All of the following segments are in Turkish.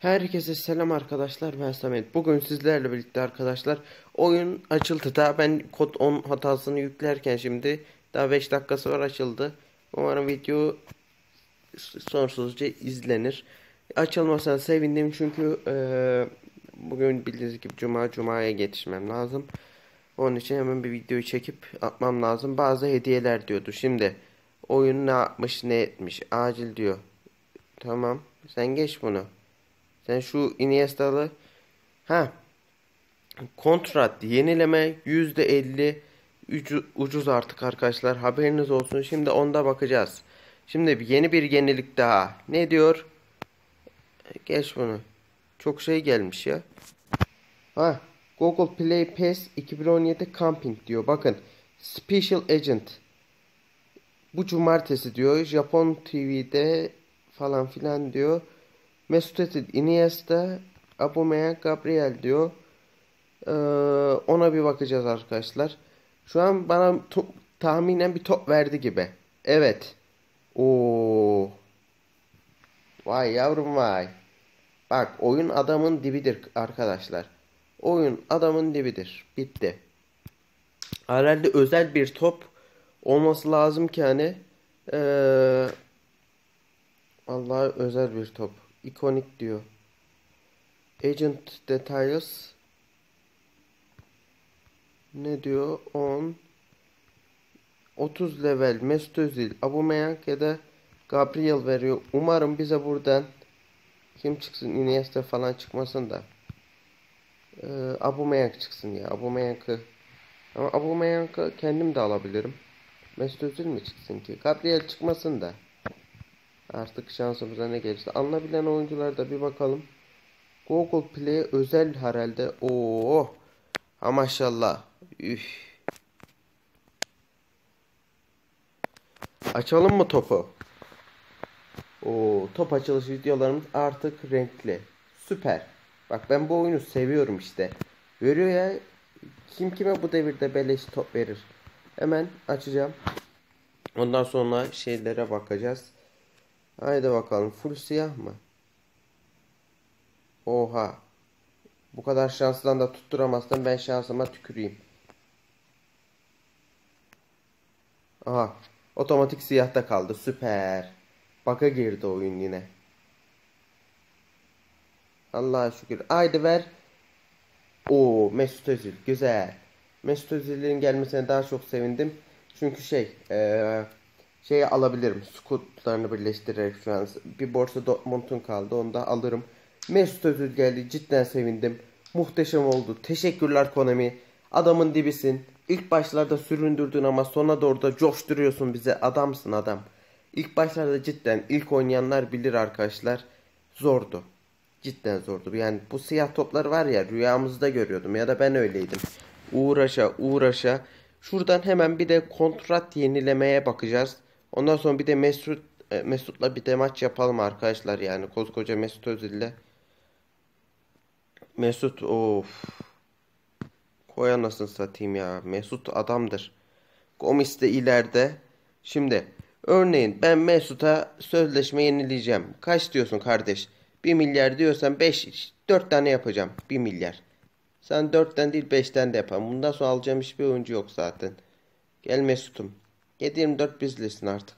Herkese selam arkadaşlar ben Samet. Bugün sizlerle birlikte arkadaşlar oyun açıldı. Daha ben kod 10 hatasını yüklerken şimdi daha 5 dakikası var açıldı. Umarım video sonsuzca izlenir. Açılmasına sevindim çünkü e, bugün bildiğiniz gibi cuma cumaya yetişmem lazım. Onun için hemen bir videoyu çekip atmam lazım. Bazı hediyeler diyordu. Şimdi oyun ne yapmış ne etmiş acil diyor. Tamam sen geç bunu. Sen şu Iniesta'lı ha kontrat yenileme %50 ucu, ucuz artık arkadaşlar haberiniz olsun. Şimdi onda bakacağız. Şimdi yeni bir yenilik daha. Ne diyor? Geç bunu. Çok şey gelmiş ya. Ha Google Play Pass 2017 Camping diyor. Bakın Special Agent. Bu cumartesi diyor. Japon TV'de falan filan diyor. Mesut Özil, Iniesta, Aubameyang, Gabriel diyor. Ee, ona bir bakacağız arkadaşlar. Şu an bana tahminen bir top verdi gibi. Evet. Oo. Vay yavrum vay. Bak oyun adamın dibidir arkadaşlar. Oyun adamın dibidir. Bitti. Herhalde özel bir top olması lazım ki hani ee, Vallahi özel bir top. İkonik diyor. Agent Details ne diyor? 10 30 level Mesut Özil, Aubameyang ya da Gabriel veriyor. Umarım bize buradan kim çıksın? Iniesta falan çıkmasın da. Ee, Aubameyang çıksın ya. Aubameyang'ı ama Aubameyang'ı kendim de alabilirim. Mesut Özil mi çıksın ki? Gabriel çıkmasın da. Artık şansımıza ne gelirse. Alınabilen oyuncularda bir bakalım. Google Play özel herhalde. Oo. Ha maşallah. Üf. Açalım mı topu? O top açılış videolarımız artık renkli. Süper. Bak ben bu oyunu seviyorum işte. Görüyor ya. Kim kime bu devirde beleş top verir. Hemen açacağım. Ondan sonra şeylere bakacağız. Haydi bakalım. Full siyah mı? Oha. Bu kadar şansdan da tutturamazsam ben şansıma tüküreyim. Aha. Otomatik siyahta kaldı. Süper. Baka girdi oyun yine. Allah'a şükür. Haydi ver. Oo Mesut Özil. Güzel. Mesut Özil'in gelmesine daha çok sevindim. Çünkü şey. Ee, şeyi alabilirim. Scootlarını birleştirerek şu an. Bir borsa Dortmund'un kaldı. Onu da alırım. Mesut Özil geldi. Cidden sevindim. Muhteşem oldu. Teşekkürler Konami. Adamın dibisin. İlk başlarda süründürdün ama sonra doğru da coşturuyorsun bize. Adamsın adam. İlk başlarda cidden ilk oynayanlar bilir arkadaşlar. Zordu. Cidden zordu. Yani bu siyah toplar var ya rüyamızda görüyordum ya da ben öyleydim. Uğraşa uğraşa. Şuradan hemen bir de kontrat yenilemeye bakacağız. Ondan sonra bir de Mesut e, Mesut'la bir de maç yapalım arkadaşlar yani koskoca Mesut Özil'le. Mesut of. Koy anasını satayım ya. Mesut adamdır. Gomis de ileride. Şimdi örneğin ben Mesut'a sözleşme yenileyeceğim. Kaç diyorsun kardeş? 1 milyar diyorsan 5 4 tane yapacağım. 1 milyar. Sen 4'ten değil 5'ten de yapalım. Bundan sonra alacağım hiçbir oyuncu yok zaten. Gel Mesut'um. 7-24 bizlesin artık.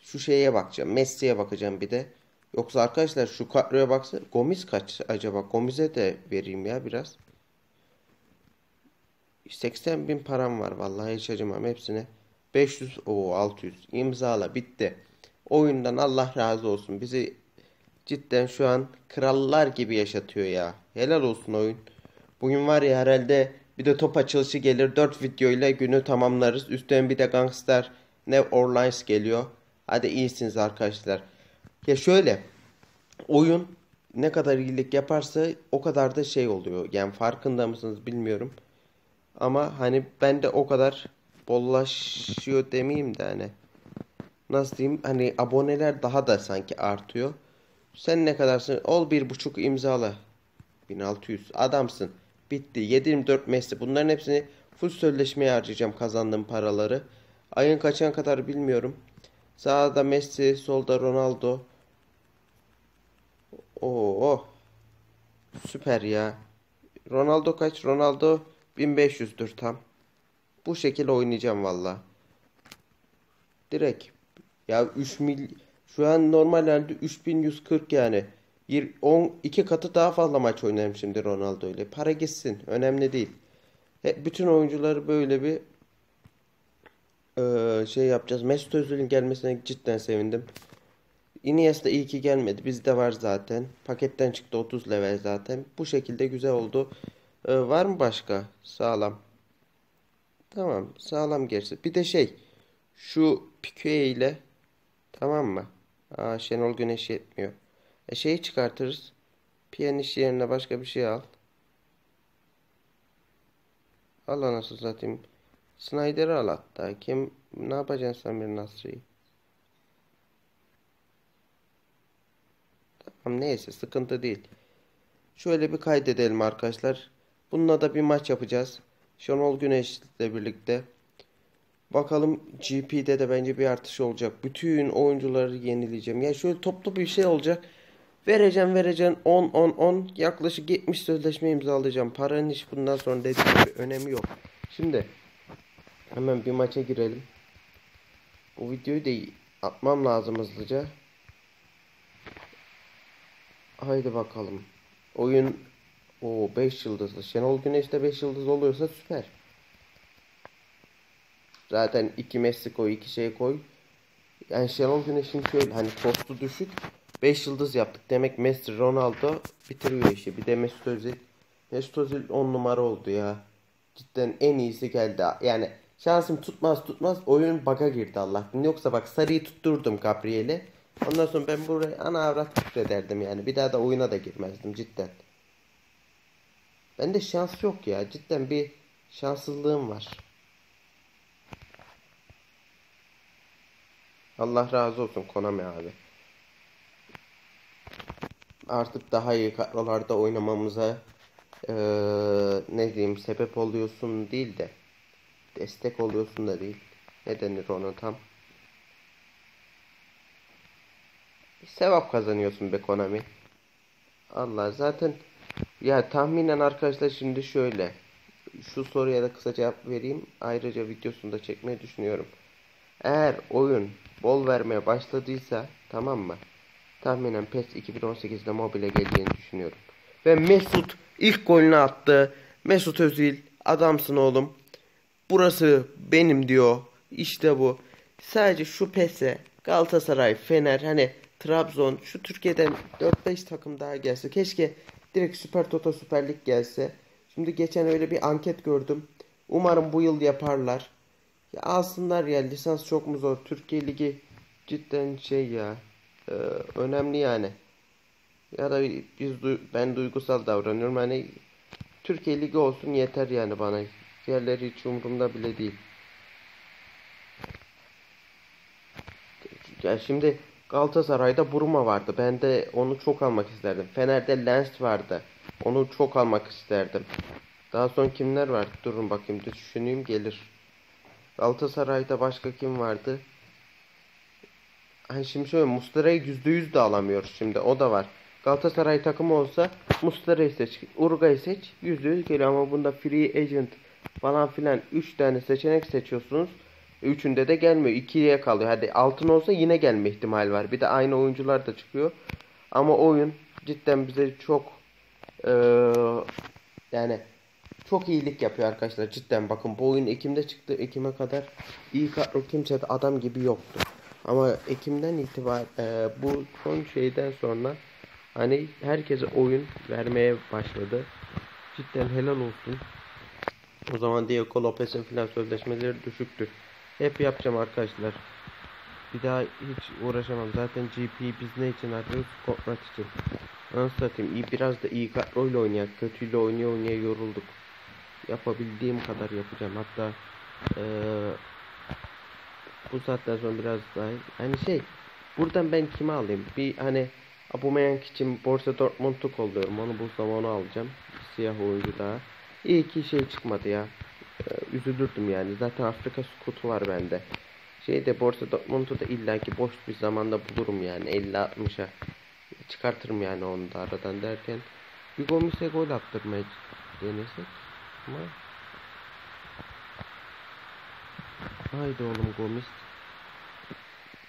Şu şeye bakacağım. Messi'ye bakacağım bir de. Yoksa arkadaşlar şu kadroya baksa Gomis kaç acaba? Gomis'e de vereyim ya biraz. 80 bin param var vallahi hiç acımam hepsine. 500 o 600 imzala bitti. Oyundan Allah razı olsun. Bizi cidden şu an krallar gibi yaşatıyor ya. Helal olsun oyun. Bugün var ya herhalde bir de top açılışı gelir. 4 video ile günü tamamlarız. Üstten bir de Gangster Nev Orleans geliyor. Hadi iyisiniz arkadaşlar. Ya şöyle oyun ne kadar iyilik yaparsa o kadar da şey oluyor. Yani farkında mısınız bilmiyorum. Ama hani ben de o kadar bollaşıyor demeyeyim de hani. Nasıl diyeyim hani aboneler daha da sanki artıyor. Sen ne kadarsın? Ol bir buçuk imzala. 1600 adamsın. Bitti. 724 Messi. Bunların hepsini full sözleşmeye harcayacağım kazandığım paraları. Ayın kaçan kadar bilmiyorum. Sağda Messi, solda Ronaldo. Oo. Süper ya. Ronaldo kaç? Ronaldo 1500'dür tam. Bu şekilde oynayacağım valla. Direkt. Ya 3 mil şu an normal halde 3140 yani. 10 iki katı daha fazla maç oynarım şimdi Ronaldo ile. Para gitsin. Önemli değil. He, bütün oyuncuları böyle bir e, şey yapacağız. Mesut Özil'in gelmesine cidden sevindim. Iniesta iyi ki gelmedi. Bizde var zaten. Paketten çıktı 30 level zaten. Bu şekilde güzel oldu. E, var mı başka? Sağlam. Tamam. Sağlam gerisi. Bir de şey. Şu Pique ile tamam mı? Aa, Şenol Güneş yetmiyor. E şeyi çıkartırız. Piyaniş yerine başka bir şey al. Al anasını satayım. Snyder'ı al hatta. Kim ne yapacaksın sen bir Nasri'yi? Tamam neyse sıkıntı değil. Şöyle bir kaydedelim arkadaşlar. Bununla da bir maç yapacağız. Şenol Güneş'le birlikte. Bakalım GP'de de bence bir artış olacak. Bütün oyuncuları yenileyeceğim. Ya şöyle toplu bir şey olacak. Vereceğim vereceğim 10 10 10 yaklaşık 70 sözleşme imzalayacağım. Paranın hiç bundan sonra dediğim gibi önemi yok. Şimdi hemen bir maça girelim. Bu videoyu da atmam lazım hızlıca. Haydi bakalım. Oyun o 5 yıldızlı. Şenol Güneş de 5 yıldız oluyorsa süper. Zaten iki Messi koy, iki şey koy. Yani Şenol Güneş'in şöyle hani postu düşük. 5 yıldız yaptık. Demek Messi, Ronaldo bitiriyor işi. Bir de Mesut Özil. Mesut Özil 10 numara oldu ya. Cidden en iyisi geldi. Yani şansım tutmaz tutmaz oyun baga girdi Allah'tan. Yoksa bak sarıyı tutturdum Gabriel'e. Ondan sonra ben buraya ana avrat küfrederdim yani. Bir daha da oyuna da girmezdim cidden. Bende şans yok ya. Cidden bir şanssızlığım var. Allah razı olsun Konami abi. Artık daha iyi kadrolarda oynamamıza ee, ne diyeyim sebep oluyorsun değil de destek oluyorsun da değil. Ne denir ona tam? Sevap kazanıyorsun be Konami. Allah zaten ya tahminen arkadaşlar şimdi şöyle şu soruya da kısa cevap vereyim. Ayrıca videosunu da çekmeyi düşünüyorum. Eğer oyun bol vermeye başladıysa tamam mı? Tahminen PES 2018'de mobile geleceğini düşünüyorum. Ve Mesut ilk golünü attı. Mesut Özil adamsın oğlum. Burası benim diyor. İşte bu. Sadece şu PES'e Galatasaray, Fener hani Trabzon şu Türkiye'den 4-5 takım daha gelse. Keşke direkt Süper Toto Süper Lig gelse. Şimdi geçen öyle bir anket gördüm. Umarım bu yıl yaparlar. Ya alsınlar ya lisans çok mu zor? Türkiye Ligi cidden şey ya. E, önemli yani. Ya da biz ben duygusal davranıyorum. Hani Türkiye Ligi olsun yeter yani bana. Diğerleri hiç umurumda bile değil. Ya şimdi Galatasaray'da Buruma vardı. Ben de onu çok almak isterdim. Fener'de Lens vardı. Onu çok almak isterdim. Daha son kimler var? Durun bakayım düşüneyim gelir. Galatasaray'da başka kim vardı? Hani şimdi şöyle Muslera'yı %100 de alamıyoruz şimdi. O da var. Galatasaray takımı olsa Muslera'yı seç. Urga'yı seç. %100 geliyor ama bunda free agent falan filan 3 tane seçenek seçiyorsunuz. Üçünde de gelmiyor. 2'ye kalıyor. Hadi altın olsa yine gelme ihtimal var. Bir de aynı oyuncular da çıkıyor. Ama oyun cidden bize çok ee, yani çok iyilik yapıyor arkadaşlar. Cidden bakın bu oyun Ekim'de çıktı. Ekim'e kadar iyi kadro kimse de adam gibi yoktu. Ama Ekim'den itibaren e, bu son şeyden sonra hani herkese oyun vermeye başladı. Cidden helal olsun. O zaman Diego Lopez'in filan sözleşmeleri düşüktü. Hep yapacağım arkadaşlar. Bir daha hiç uğraşamam. Zaten GP biz ne için arıyoruz? Kontrat için. Nasıl satayım? İyi, biraz da iyi kadroyla oynayak. Kötüyle oynaya oynaya yorulduk. Yapabildiğim kadar yapacağım. Hatta ee, bu saatten sonra biraz daha hani şey buradan ben kimi alayım? Bir hani Aubameyang için Borussia Dortmund'u kolluyorum. Onu bulsam onu alacağım. Siyah oyuncu daha. İyi ki şey çıkmadı ya. Ee, üzülürdüm yani. Zaten Afrika skutu var bende. Şeyde Borussia Dortmund'u da illaki boş bir zamanda bulurum yani 50-60'a. çıkartırım yani onu da aradan derken bir Gomis'e gol attırmaya denesek ama haydi oğlum Gomis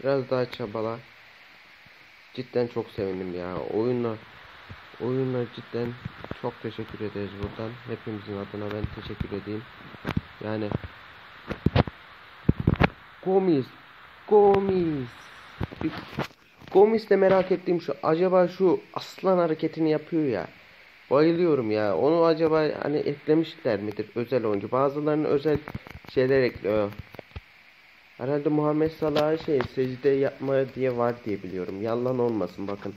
biraz daha çabala cidden çok sevindim ya oyunla oyunla cidden çok teşekkür ederiz buradan hepimizin adına ben teşekkür edeyim yani Gomis Gomis bir Gomis'te merak ettiğim şu acaba şu aslan hareketini yapıyor ya. Bayılıyorum ya. Onu acaba hani eklemişler midir özel oyuncu? Bazılarının özel şeyler ekliyor. Herhalde Muhammed Salah'a şey secde yapma diye var diye biliyorum. Yalan olmasın bakın.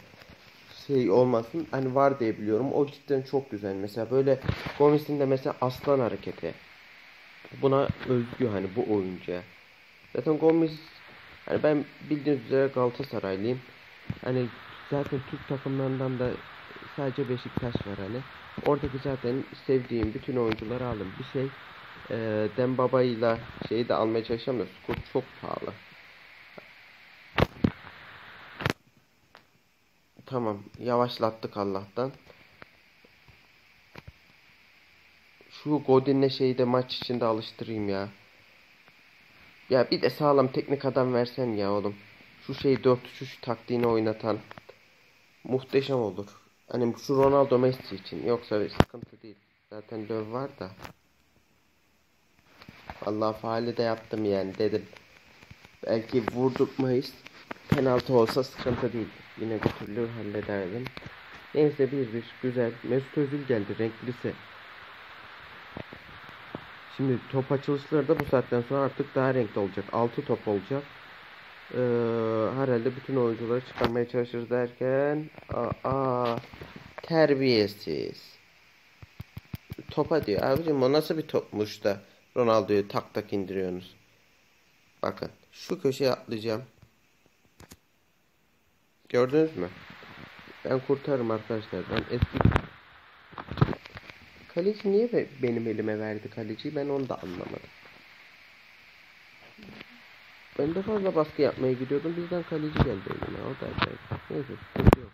Şey olmasın hani var diye biliyorum. O cidden çok güzel. Mesela böyle Gomis'in de mesela aslan hareketi. Buna özgü hani bu oyuncuya. Zaten Gomis Hani ben bildiğiniz üzere Galatasaraylıyım. Hani zaten Türk takımlarından da sadece Beşiktaş var hani. Oradaki zaten sevdiğim bütün oyuncuları aldım. Bir şey e, Dembaba ile şeyi de almaya çalışacağım da skor çok pahalı. Tamam yavaşlattık Allah'tan. Şu Godin'le şeyi de maç içinde alıştırayım ya. Ya bir de sağlam teknik adam versen ya oğlum. Şu şey 4-3 taktiğini oynatan. Muhteşem olur. Hani şu Ronaldo Messi için. Yoksa sıkıntı değil. Zaten löv var da. Allah faali de yaptım yani dedim. Belki vurdurmayız. Penaltı olsa sıkıntı değil. Yine bir türlü hallederdim. Neyse bir bir güzel. Mesut Özil geldi renklisi. Şimdi top açılışları da bu saatten sonra artık daha renkli olacak. 6 top olacak. Ee, herhalde bütün oyuncuları çıkarmaya çalışırız derken aa, terbiyesiz. Topa diyor. Abicim o nasıl bir topmuş da Ronaldo'yu tak tak indiriyorsunuz. Bakın şu köşeye atlayacağım. Gördünüz mü? Ben kurtarım arkadaşlar. Ben eski Kaleci niye benim elime verdi kaleciyi ben onu da anlamadım. Ben de fazla baskı yapmaya gidiyordum. Bizden kaleci geldi elime. O da acayip. Neyse yok.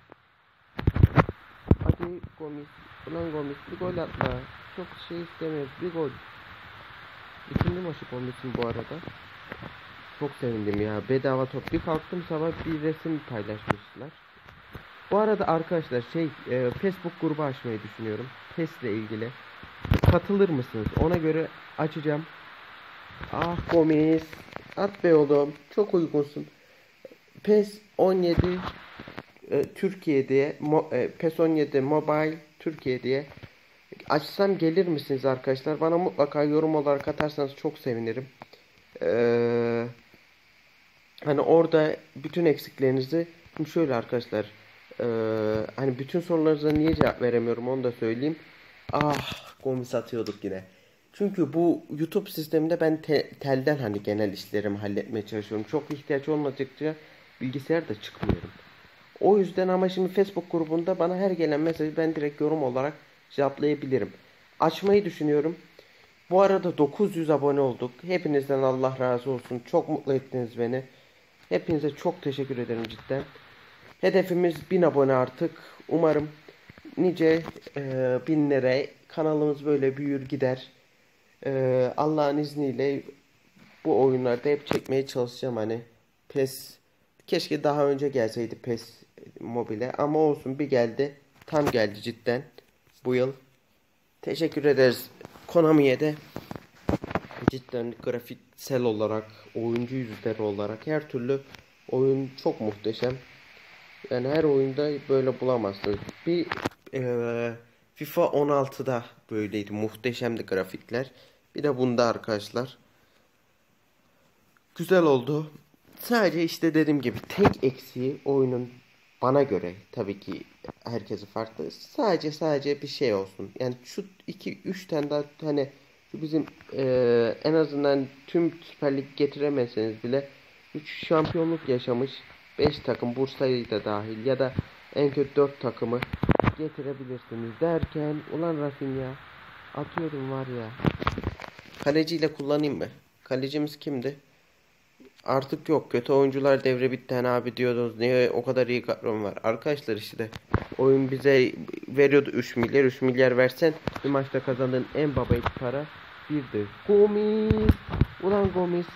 Hadi Gomis. Ulan Gomis bir gol atla. Çok şey istemiyoruz. Bir gol. İkinci maçı Gomis'in bu arada. Çok sevindim ya. Bedava top. Bir kalktım sabah bir resim paylaşmışlar. Bu arada arkadaşlar şey e, Facebook grubu açmayı düşünüyorum. PES ile ilgili. Katılır mısınız? Ona göre açacağım. Ah Gomis. At be oğlum. Çok uygunsun. PES 17 e, Türkiye diye mo, e, PES 17 Mobile Türkiye diye açsam gelir misiniz arkadaşlar? Bana mutlaka yorum olarak atarsanız çok sevinirim. Ee, hani orada bütün eksiklerinizi şimdi şöyle arkadaşlar ee, hani bütün sorularınıza niye cevap veremiyorum onu da söyleyeyim. Ah komis atıyorduk yine. Çünkü bu YouTube sisteminde ben te telden hani genel işlerimi halletmeye çalışıyorum. Çok ihtiyaç olmadıkça bilgisayarda çıkmıyorum. O yüzden ama şimdi Facebook grubunda bana her gelen mesajı ben direkt yorum olarak cevaplayabilirim. Açmayı düşünüyorum. Bu arada 900 abone olduk. Hepinizden Allah razı olsun. Çok mutlu ettiniz beni. Hepinize çok teşekkür ederim cidden. Hedefimiz 1000 abone artık. Umarım nice e, binlere kanalımız böyle büyür gider. E, Allah'ın izniyle bu oyunlarda hep çekmeye çalışacağım hani. PES keşke daha önce gelseydi PES mobile ama olsun bir geldi. Tam geldi cidden bu yıl. Teşekkür ederiz Konami'ye de. Cidden grafiksel olarak, oyuncu yüzleri olarak her türlü oyun çok muhteşem. Yani her oyunda böyle bulamazsınız. Bir e, FIFA 16'da böyleydi. Muhteşemdi grafikler. Bir de bunda arkadaşlar. Güzel oldu. Sadece işte dediğim gibi tek eksiği oyunun bana göre tabii ki herkesi farklı. Sadece sadece bir şey olsun. Yani şu 2 3 tane daha hani bizim e, en azından tüm Süper Lig getiremezseniz bile 3 şampiyonluk yaşamış 5 takım Bursa'yı da dahil ya da en kötü 4 takımı getirebilirsiniz derken ulan Rafinha atıyorum var ya kaleciyle kullanayım mı? Kalecimiz kimdi? Artık yok. Kötü oyuncular devre bitti hani abi diyordunuz. Niye o kadar iyi kadrom var? Arkadaşlar işte oyun bize veriyordu 3 milyar. 3 milyar versen bir maçta kazandığın en baba iki para birdi. Gomis. Ulan Gomis.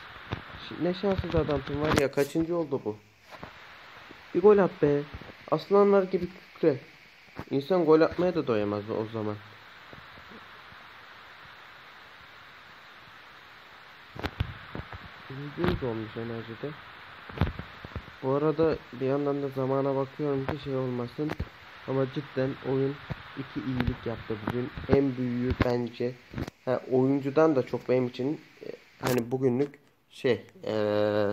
Ne şanssız adamsın var ya kaçıncı oldu bu? Bir gol at be. Aslanlar gibi kükre. İnsan gol atmaya da doyamaz o zaman. %100 olmuş enerjide. Bu arada bir yandan da zamana bakıyorum ki şey olmasın. Ama cidden oyun iki iyilik yaptı bugün. En büyüğü bence ha, oyuncudan da çok benim için e, hani bugünlük şey eee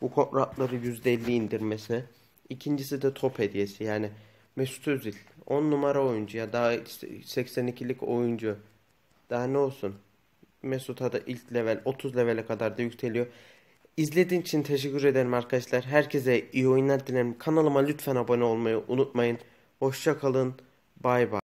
bu kontratları %50 indirmesi. İkincisi de top hediyesi yani Mesut Özil 10 numara oyuncu ya daha 82'lik oyuncu. Daha ne olsun? Mesut'a da ilk level 30 levele kadar da yükseliyor. İzlediğin için teşekkür ederim arkadaşlar. Herkese iyi oyunlar dilerim. Kanalıma lütfen abone olmayı unutmayın. Hoşça kalın. Bay bay.